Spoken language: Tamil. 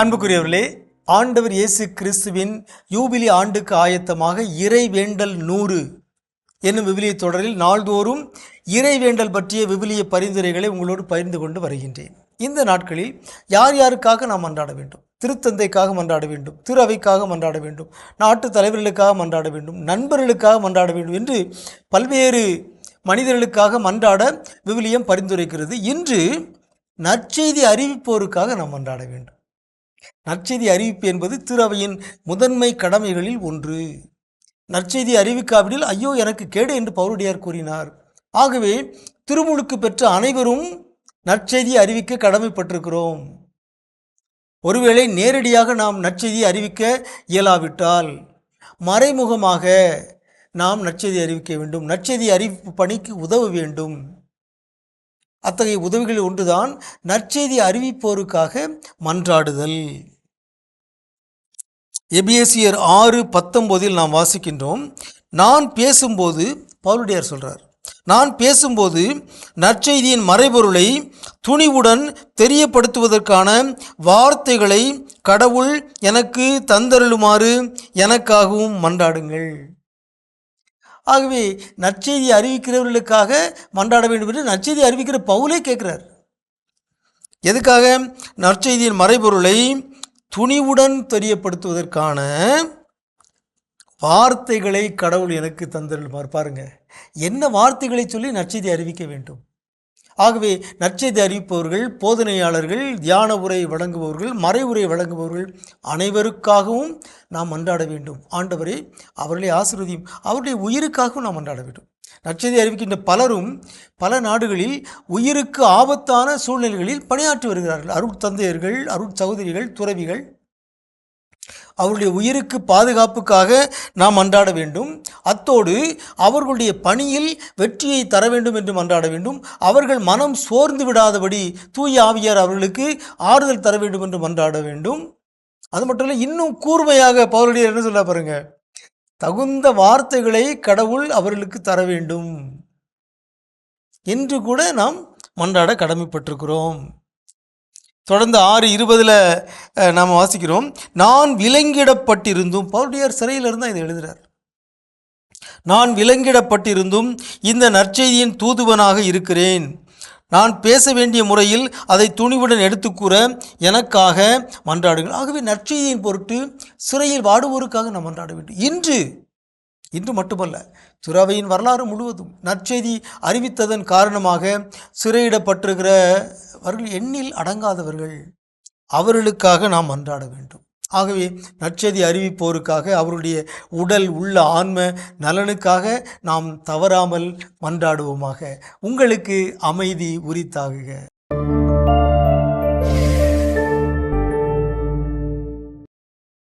அன்புக்குரியவர்களே ஆண்டவர் இயேசு கிறிஸ்துவின் யூபிலி ஆண்டுக்கு ஆயத்தமாக இறை வேண்டல் நூறு என்னும் விவிலிய தொடரில் நாள்தோறும் இறை வேண்டல் பற்றிய விவிலிய பரிந்துரைகளை உங்களோடு பகிர்ந்து கொண்டு வருகின்றேன். இந்த நாட்களில் யார் யாருக்காக நாம் மன்றாட வேண்டும்? திருத்தந்தைக்காக மன்றாட வேண்டும் திரு அவைக்காக மன்றாட வேண்டும் நாட்டு தலைவர்களுக்காக மன்றாட வேண்டும் நண்பர்களுக்காக மன்றாட வேண்டும் என்று பல்வேறு மனிதர்களுக்காக மன்றாட விவிலியம் பரிந்துரைக்கிறது. இன்று நற்செய்தி அறிவிப்போருக்காக நாம் மன்றாட வேண்டும். நற்செய்தி அறிவிப்பு என்பது திருவையின் முதன்மை கடமைகளில் ஒன்று. நற்செய்தி அறிவிக்காவிடில் ஐயோ எனக்கு கேடு என்று பவுரடியார் கூறினார். ஆகவே திருமுழுக்கு பெற்ற அனைவரும் நற்செய்தி அறிவிக்க கடமைப்பட்டிருக்கிறோம். ஒருவேளை நேரடியாக நாம் நற்செய்தி அறிவிக்க இயலாவிட்டால் மறைமுகமாக நாம் நற்செய்தி அறிவிக்க வேண்டும். நற்செய்தி அறிவிப்பு பணிக்கு உதவ வேண்டும். அத்தகைய உதவிகளில் ஒன்றுதான் நற்செய்தி அறிவிப்போருக்காக மன்றாடுதல். எபிஎஸ்சியர் ஆறு பத்தொம்போதில் நாம் வாசிக்கின்றோம். நான் பேசும்போது பவுலுடையார் சொல்கிறார் நான் பேசும்போது நற்செய்தியின் மறைபொருளை துணிவுடன் தெரியப்படுத்துவதற்கான வார்த்தைகளை கடவுள் எனக்கு தந்தருளுமாறு எனக்காகவும் மன்றாடுங்கள். ஆகவே நற்செய்தி அறிவிக்கிறவர்களுக்காக மன்றாட வேண்டும் என்று நற்செய்தி அறிவிக்கிற பவுலே கேட்குறார். எதுக்காக? நற்செய்தியின் மறைபொருளை துணிவுடன் தெரியப்படுத்துவதற்கான வார்த்தைகளை கடவுள் எனக்கு தந்தருள்மார் பாருங்க. என்ன வார்த்தைகளை சொல்லி நற்செய்தி அறிவிக்க வேண்டும்? ஆகவே நற்செய்தி அறிவிப்பவர்கள் போதனையாளர்கள் தியான உரை வழங்குபவர்கள் மறை உரை வழங்குபவர்கள் அனைவருக்காகவும் நாம் அன்றாட வேண்டும். ஆண்டவரே அவர்களை ஆசிர்வதியும் அவருடைய உயிருக்காகவும் நாம் அன்றாட வேண்டும். நற்செய்தி அறிவிக்கின்ற பலரும் பல நாடுகளில் உயிருக்கு ஆபத்தான சூழ்நிலைகளில் பணியாற்றி வருகிறார்கள். அருட்தந்தையர்கள் அருட் சகோதரிகள் துறவிகள் அவருடைய உயிருக்கு பாதுகாப்புக்காக நாம் அன்றாட வேண்டும். அத்தோடு அவர்களுடைய பணியில் வெற்றியை தர வேண்டும் என்று அன்றாட வேண்டும். அவர்கள் மனம் சோர்ந்து விடாதபடி தூய ஆவியார் அவர்களுக்கு ஆறுதல் தர வேண்டும் என்று மன்றாட வேண்டும். அது மட்டும் இல்லை இன்னும் கூர்மையாக பவுலடியார் என்ன சொல்ல பாருங்க? தகுந்த வார்த்தைகளை கடவுள் அவர்களுக்கு தர வேண்டும். என்று கூட நாம் மன்றாட கடமைப்பட்டிருக்கிறோம். தொடர்ந்து ஆறு இருபதில் நாம் வாசிக்கிறோம். நான் விலங்கிடப்பட்டிருந்தும் பவுடியார் சிறையிலிருந்து இதை எழுதுகிறார் நான் விலங்கிடப்பட்டிருந்தும் இந்த நற்செய்தியின் தூதுவனாக இருக்கிறேன். நான் பேச வேண்டிய முறையில் அதை துணிவுடன் எடுத்துக்கூற எனக்காக மன்றாடுங்கள். ஆகவே நற்செய்தியின் பொருட்டு சிறையில் வாடுவோருக்காக நாம் மன்றாட வேண்டும். இன்று இன்று மட்டுமல்ல துறவையின் வரலாறு முழுவதும் நற்செய்தி அறிவித்ததன் காரணமாக சிறையிடப்பட்டிருக்கிறவர்கள் எண்ணில் அடங்காதவர்கள் அவர்களுக்காக நாம் அன்றாட வேண்டும். ஆகவே நற்செய்தி அறிவிப்போருக்காக அவருடைய உடல் உள்ள ஆன்ம நலனுக்காக நாம் தவறாமல் மன்றாடுவோமாக. உங்களுக்கு அமைதி உரித்தாகுக.